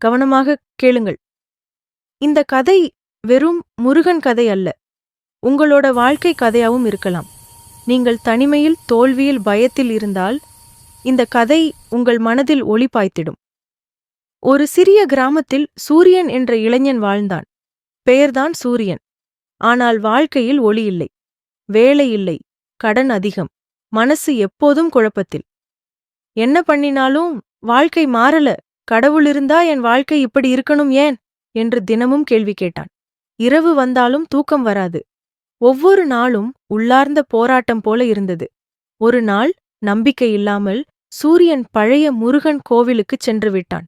கவனமாக கேளுங்கள். இந்த கதை வெறும் முருகன் கதை அல்ல. உங்களோட வாழ்க்கை கதையாவும் இருக்கலாம். நீங்கள் தனிமையில் தோல்வியில் பயத்தில் இருந்தால் இந்த கதை உங்கள் மனதில் ஒளி பாய்த்திடும். ஒரு சிறிய கிராமத்தில் சூரியன் என்ற இளைஞன் வாழ்ந்தான். பெயர்தான் சூரியன். ஆனால் வாழ்க்கையில் ஒளி இல்லை. வேலை இல்லை. கடன் அதிகம். மனசு எப்போதும் குழப்பத்தில். என்ன பண்ணினாலும் வாழ்க்கை மாறல. கடவுள் இருந்தா என் வாழ்க்கை இப்படி இருக்கணும் ஏன்? என்று தினமும் கேள்வி கேட்டான். இரவு வந்தாலும் தூக்கம் வராது. ஒவ்வொரு நாளும் உள்ளார்ந்த போராட்டம் போல இருந்தது. ஒரு நாள் நம்பிக்கை இல்லாமல் சூரியன் பழைய முருகன் கோவிலுக்குச் சென்று விட்டான்.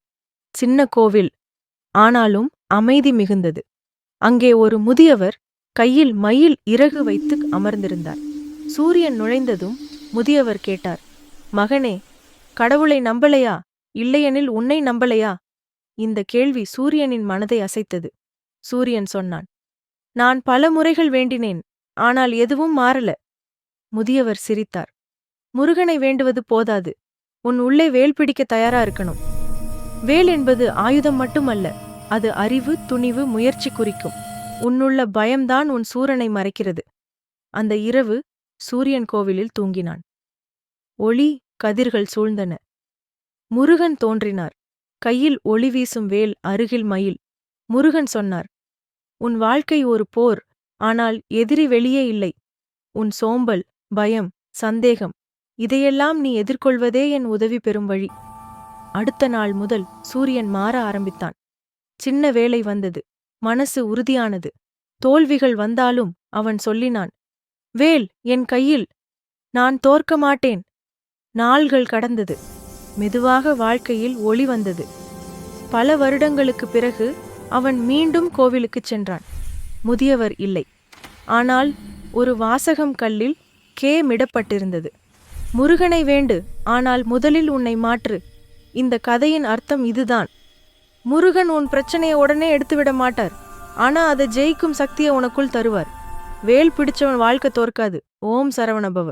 சின்ன கோவில். ஆனாலும் அமைதி மிகுந்தது. அங்கே ஒரு முதியவர் கையில் மயில் இறகு வைத்து அமர்ந்திருந்தார். சூரியன் நுழைந்ததும் முதியவர் கேட்டார் மகனே கடவுளை நம்பலையா? இல்லையெனில் உன்னை நம்பலையா? இந்த கேள்வி சூரியனின் மனதை அசைத்தது. சூரியன் சொன்னான் நான் பல முறைகள் வேண்டினேன் ஆனால் எதுவும் மாறல. முதியவர் சிரித்தார் முருகனை வேண்டுவது போதாது. உன் உள்ளே வேல் பிடிக்க தயாரா இருக்கணும். வேல் என்பது ஆயுதம் மட்டுமல்ல அது அறிவு துணிவு முயற்சி குறிக்கும். உன்னுள்ள பயம்தான் உன் சூரனை மறைக்கிறது. அந்த இரவு சூரியன் கோவிலில் தூங்கினான். ஒளி கதிர்கள் சூழ்ந்தன. முருகன் தோன்றினார். கையில் ஒளி வீசும் வேல் அருகில் மயில். முருகன் சொன்னார் உன் வாழ்க்கை ஒரு போர் ஆனால் எதிரி வெளியே இல்லை. உன் சோம்பல் பயம் சந்தேகம் இதையெல்லாம் நீ எதிர்கொள்வதே என் உதவி பெறும் வழி. அடுத்த நாள் முதல் சூரியன் மாற ஆரம்பித்தான். சின்ன வேலை வந்தது மனசு உறுதியானது. தோல்விகள் வந்தாலும் அவன் சொல்லினான் வேல் என் கையில் நான் தோற்க மாட்டேன். நாள்கள் கடந்தது. மெதுவாக வாழ்க்கையில் ஒளி வந்தது. பல வருடங்களுக்குப் பிறகு அவன் மீண்டும் கோவிலுக்குச் சென்றான். முதியவர் இல்லை. ஆனால் ஒரு வாசகம் கல்லில் கே மிடப்பட்டிருந்தது. முருகனை வேண்டு ஆனால் முதலில் உன்னை மாற்று. இந்த கதையின் அர்த்தம் இதுதான். முருகன் உன் பிரச்சனையை உடனே எடுத்துவிட மாட்டார். ஆனா அதை ஜெயிக்கும் சக்தியை உனக்குள் தருவார். வேல் பிடிச்சவன் வாழ்க்கை தோற்காது. ஓம் சரவணபவ.